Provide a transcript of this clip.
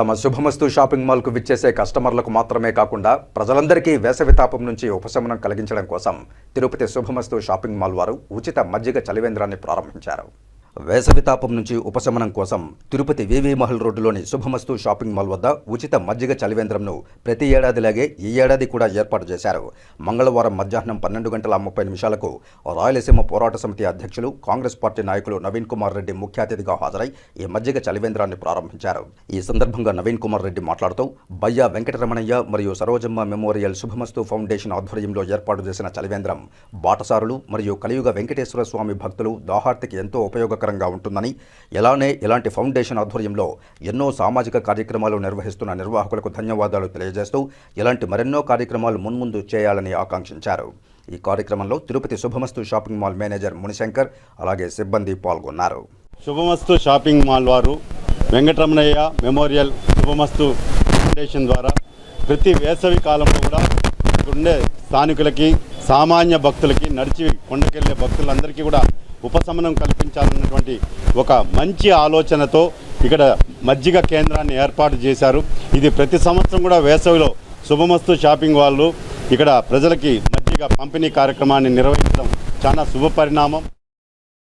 తమ శుభమస్తు షాపింగ్ మాల్కు విచ్చేసే కస్టమర్లకు మాత్రమే కాకుండా ప్రజలందరికీ వేసవి తాపం నుంచి ఉపశమనం కలిగించడం కోసం తిరుపతి శుభమస్తు షాపింగ్ మాల్ వారు ఉచిత మజ్జిగ చలివేంద్రాన్ని ప్రారంభించారు. వేసవి తాపం నుంచి ఉపశమనం కోసం తిరుపతి వివి మహల్ రోడ్డులోని శుభమస్తు షాపింగ్ మాల్ వద్ద ఉచిత మజ్జిగ చలివేంద్రంను ప్రతి ఏడాదిలాగే ఈ ఏడాది కూడా ఏర్పాటు చేశారు. మంగళవారం మధ్యాహ్నం పన్నెండు గంటల ముప్పై నిమిషాలకు రాయలసీమ పోరాట సమితి అధ్యక్షులు కాంగ్రెస్ పార్టీ నాయకులు నవీన్ కుమార్ రెడ్డి ముఖ్య అతిథిగా హాజరై ఈ మజ్జిగ చలివేంద్రాన్ని ప్రారంభించారు. ఈ సందర్భంగా నవీన్ కుమార్ రెడ్డి మాట్లాడుతూ బయ్యా వెంకటరమణయ్య మరియు సరోజమ్మ మెమోరియల్ శుభమస్తు ఫౌండేషన్ ఆధ్వర్యంలో ఏర్పాటు చేసిన చలివేంద్రం బాటసారులు మరియు కలియుగ వెంకటేశ్వర స్వామి భక్తులు దాహార్తికి ఎంతో ఉపయోగ ఉపయోగకరంగా ఉంటుందని ఎలానే ఇలాంటి ఫౌండేషన్ ఆధ్వర్యంలో ఎన్నో సామాజిక కార్యక్రమాలు నిర్వహిస్తున్న నిర్వాహకులకు ధన్యవాదాలు తెలియజేస్తూ ఇలాంటి మరెన్నో కార్యక్రమాలు మున్ముందు చేయాలని ఆకాంక్షించారు. ఈ కార్యక్రమంలో తిరుపతి శుభమస్తు షాపింగ్ మాల్ మేనేజర్ మునిశంకర్ అలాగే సిబ్బంది పాల్గొన్నారు. శుభమస్తు షాపింగ్ మాల్ వారు వెంకటరమణయ్య మెమోరియల్ శుభమస్తు ఫౌండేషన్ ద్వారా ప్రతి వేసవి కాలంలో కూడా ఉండే స్థానికులకి సామాన్య భక్తులకి నడిచి కొండకెళ్ళే భక్తులందరికీ కూడా ఉపశమనం కల్పించాలన్నటువంటి ఒక మంచి ఆలోచనతో ఇక్కడ మజ్జిగ కేంద్రాన్ని ఏర్పాటు చేశారు. ఇది ప్రతి సంవత్సరం కూడా వేసవిలో శుభమస్తు షాపింగ్ వాళ్ళు ఇక్కడ ప్రజలకి మజ్జిగ పంపిణీ కార్యక్రమాన్ని నిర్వహించడం చాలా శుభ పరిణామం